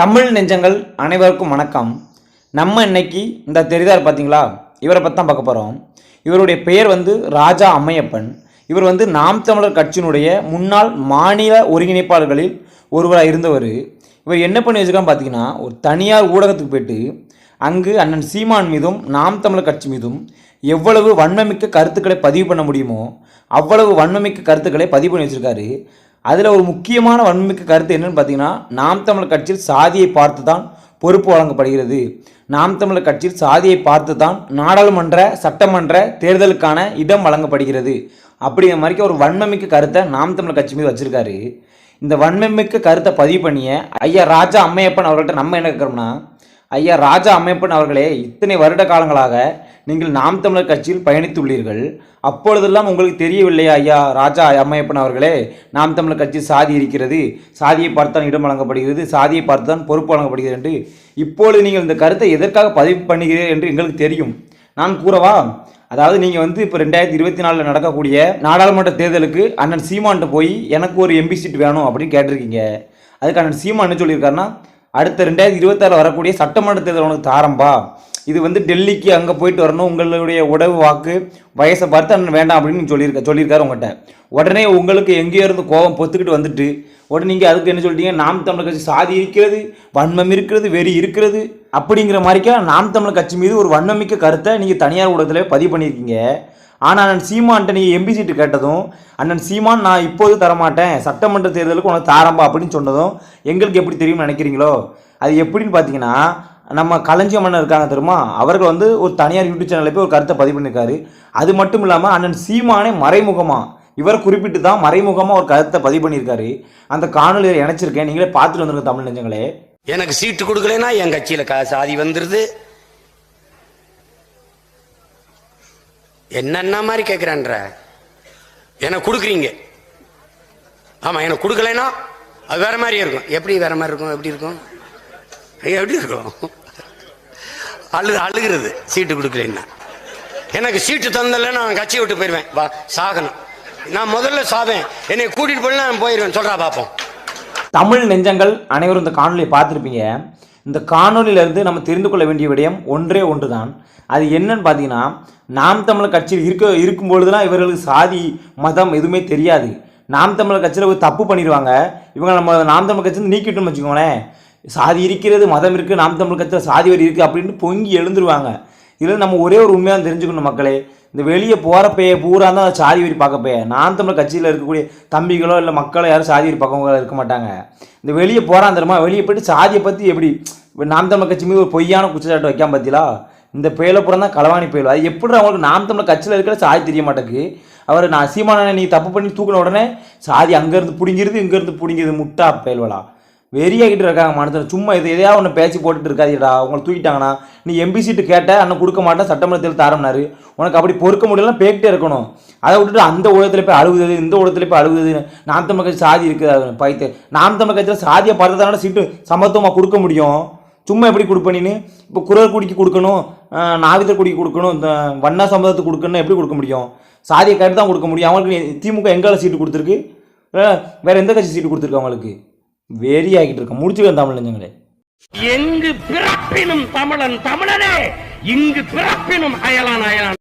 தமிழ் நெஞ்சங்கள் அனைவருக்கும் வணக்கம். நம்ம இன்னைக்கு இந்த தெரிதார் பார்த்தீங்களா இவரை பற்றி தான் பார்க்க போகிறோம் இவருடைய பெயர் வந்து ராஜா அம்மையப்பன். இவர் வந்து நாம் தமிழர் கட்சியினுடைய முன்னாள் மாநில ஒருங்கிணைப்பாளர்களில் ஒருவராக இருந்தவர். இவர் என்ன பண்ணி வச்சிருக்கான்னு பார்த்தீங்கன்னா ஒரு தனியார் ஊடகத்துக்கு போயிட்டு அங்கு அண்ணன் சீமான் மீதும் நாம் தமிழர் கட்சி மீதும் எவ்வளவு வன்மமிக்க கருத்துக்களை பதிவு பண்ண முடியுமோ அவ்வளவு வன்மமிக்க கருத்துக்களை பதிவு பண்ணி வச்சிருக்காரு. அதில் ஒரு முக்கியமான வன்மிக்க கருத்து என்னன்னு பார்த்தீங்கன்னா நாம் தமிழர் கட்சியில் சாதியை பார்த்து தான் பொறுப்பு வழங்கப்படுகிறது. நாம் தமிழர் கட்சியில் சாதியை பார்த்து தான் நாடாளுமன்ற சட்டமன்ற தேர்தலுக்கான இடம் வழங்கப்படுகிறது. அப்படிங்கிற மாதிரிக்கு ஒரு வன்மமிக்க கருத்தை நாம் தமிழர் கட்சி மீது வச்சிருக்காரு. இந்த வன்மமிக்க கருத்தை பதிவு பண்ணிய ஐயா ராஜா அம்மையப்பன் அவர்கள்ட்ட நம்ம என்ன கேட்குறோம்னா ஐயா ராஜா அம்மையப்பன் அவர்களே இத்தனை வருட காலங்களாக நீங்கள் நாம் தமிழர் கட்சியில் பயணித்துள்ளீர்கள். அப்பொழுதெல்லாம் உங்களுக்கு தெரியவில்லையா ஐயா ராஜா அம்மையப்பன் அவர்களே? நாம் தமிழர் கட்சி சாதி இருக்கிறது. சாதியை பார்த்தான் இடம் வழங்கப்படுகிறது. சாதியை பார்த்து தான் பொறுப்பு வழங்கப்படுகிறது என்று இப்பொழுது நீங்கள் இந்த கருத்தை எதற்காக பதிவு பண்ணுகிறீர்கள் என்று எங்களுக்கு தெரியும். நான் கூறவா? அதாவது நீங்கள் வந்து இப்போ ரெண்டாயிரத்தி இருபத்தி நாலில் நடக்கக்கூடிய நாடாளுமன்ற தேர்தலுக்கு அண்ணன் சீமான்ட்டு போய் எனக்கு ஒரு எம்பி சீட் வேணும் அப்படின்னு கேட்டிருக்கீங்க. அதுக்கு அண்ணன் சீமான் என்ன சொல்லியிருக்காருன்னா அடுத்த ரெண்டாயிரத்தி இருபத்தாறு வரக்கூடிய சட்டமன்ற தேர்தல் உனக்கு தாரம்பா. இது வந்து டெல்லிக்கு அங்கே போயிட்டு வரணும். உங்களுடைய உடவு வாக்கு வயசை பார்த்து அண்ணன் வேண்டாம் அப்படின்னு சொல்லியிருக்க சொல்லியிருக்காரு உங்கள்கிட்ட உடனே உங்களுக்கு எங்கேயோ இருந்து கோபம் பொத்துக்கிட்டு வந்துட்டு உடனே நீங்கள் அதுக்கு என்ன சொல்லிட்டீங்க? நாம் தமிழர் கட்சி சாதி இருக்கிறது வன்மம் இருக்கிறது வெறி இருக்கிறது அப்படிங்கிற மாதிரிக்கா நாம் தமிழர் கட்சி மீது ஒரு வன்மமிக்க கருத்தை நீங்கள் தனியார் ஊடகத்தில் பதிவு பண்ணியிருக்கீங்க. ஆனால் அண்ணன் சீமான்ட்ட நீங்கள் எம்பி சீட்டு கேட்டதும் அண்ணன் சீமான் நான் இப்போது தரமாட்டேன் சட்டமன்ற தேர்தலுக்கு உனக்கு தாரம்பா அப்படின்னு சொன்னதும் எங்களுக்கு எப்படி தெரியும்னு நினைக்கிறீங்களோ? அது எப்படின்னு பார்த்தீங்கன்னா நம்ம களஞ்சிய மன்னர் இருக்காங்க தெரியுமா? அவர்கள் வந்து ஒரு தனியார் யூடியூப் சேனலில் போய் ஒரு கருத்தை பதிவு பண்ணியிருக்காரு. அது மட்டும் இல்லாமல் அண்ணன் சீமானே மறைமுகமாக இவர் குறிப்பிட்டு தான் மறைமுகமாக ஒரு கருத்தை பதிவு பண்ணியிருக்காரு. அந்த காணொலியை இணைச்சிருக்கேன். நீங்களே பார்த்துட்டு வந்துருங்க தமிழ் நெஞ்சங்களே. எனக்கு சீட்டு கொடுக்கலைன்னா என் கட்சியில் சாதி வந்துடுது என்னென்ன மாதிரி கேட்குறான்ற எனக்கு கொடுக்குறீங்க. ஆமாம் எனக்கு கொடுக்கலைன்னா அது வேற மாதிரி இருக்கும். எப்படி வேற மாதிரி இருக்கும்? எப்படி இருக்கும்? எப்படி இருக்கும்? அழு அழுகிறது. சீட்டு கொடுக்கலன்னா. எனக்கு சீட்டு தந்தல நான் கட்சியை விட்டு போயிடுவேன் வா சாகணும். நான் முதல்ல சாவேன். என்னை கூட்டிட்டு போய் நான் போயிடுவேன் சொல்றா பாப்போம். தமிழ் நெஞ்சங்கள் அனைவரும் இந்த காணொலியை பார்த்துருப்பீங்க. இந்த காணொலியிலிருந்து நம்ம தெரிந்து கொள்ள வேண்டிய விடயம் ஒன்றே ஒன்று தான் அது என்னன்னு பார்த்தீங்கன்னா நாம் தமிழர் கட்சியில் இருக்க இருக்கும்பொழுதுலாம் இவர்களுக்கு சாதி மதம் எதுவுமே தெரியாது. நாம் தமிழர் கட்சியில் ஒரு தப்பு பண்ணிடுவாங்க. இவங்க நம்ம நாம் தமிழர் கட்சியில் நீக்கிட்டோம்னு வச்சுக்கோங்களேன். சாதி இருக்கிறது மதம் இருக்குது நாம் தமிழ் கட்சியில் சாதி வரி இருக்குது அப்படின்னு பொங்கி எழுந்துருவாங்க. இதில் நம்ம ஒரே ஒரு உண்மையாக தெரிஞ்சுக்கணும் மக்களே. இந்த வெளியே போகிற பைய பூரா தான் சாதி வரி பார்க்க பைய நான் தமிழ் கட்சியில் இருக்கக்கூடிய தம்பிகளோ இல்லை மக்களோ யாரும் சாதி வரி பார்க்கவங்க இருக்க மாட்டாங்க. இந்த வெளியே போகிறான் தெரியுமா வெளியே போயிட்டு சாதியை பற்றி எப்படி நாம் தமிழ் கட்சி மீது ஒரு பொய்யான குற்றச்சாட்டு வைக்காம பார்த்தீங்களா இந்த புயலப்புறம் தான் களவாணி புயல். அது எப்படி அவங்களுக்கு நாம் தமிழ் கட்சியில் இருக்கிற சாதி தெரிய மாட்டேங்குது? அவர் நான் சீமான நீ தப்பு பண்ணி தூக்கின உடனே சாதி அங்கேருந்து பிடிங்கிறது இங்கேருந்து பிடிங்கிறது முட்டா பயல்வலா? வெறியாகிட்டு இருக்காங்க மனுஷன். சும்மா இது எதையாவது ஒன்று பேச்சு போட்டுட்டு இருக்காதீடா உங்களை தூக்கிட்டாங்கன்னா நீ எம்பி சீட்டு கேட்ட அண்ணன் கொடுக்க மாட்டேன் சட்டமன்றத்தில் தாரம்னார். உனக்கு அப்படி பொறுக்க முடியலன்னா பேக்கிட்டே இருக்கணும். அதை விட்டுட்டு அந்த உலகத்தில் போய் அழுகுது இந்த உலகத்தில் போய் அழுகுது நாம் தமிழ் கட்சி சாதி இருக்குது அது பைத்து. நாம் தமிழ் கட்சியில் சாதியை பார்த்ததானே சீட்டு சமத்துவமாக கொடுக்க முடியும். சும்மா எப்படி கொடுப்பேன்னு இப்போ குரல் குடிக்கு கொடுக்கணும் நாவிதர் குடிக்கு கொடுக்கணும் இந்த வண்ணா சம்மதத்துக்கு கொடுக்கணும் எப்படி கொடுக்க முடியும்? சாதியை கேட்டு தான் கொடுக்க முடியும். அவங்களுக்கு திமுக எங்கால சீட்டு கொடுத்துருக்கு? வேறு எந்த கட்சி சீட்டு கொடுத்துருக்கு அவங்களுக்கு? வெறி ஆகிட்டு இருக்க முடிச்சுக்க தமிழ் நெஞ்சங்களே. எங்கு பிறப்பினும் தமிழன் தமிழனே இங்கு பிறப்பினும் அயலான் அயலான்.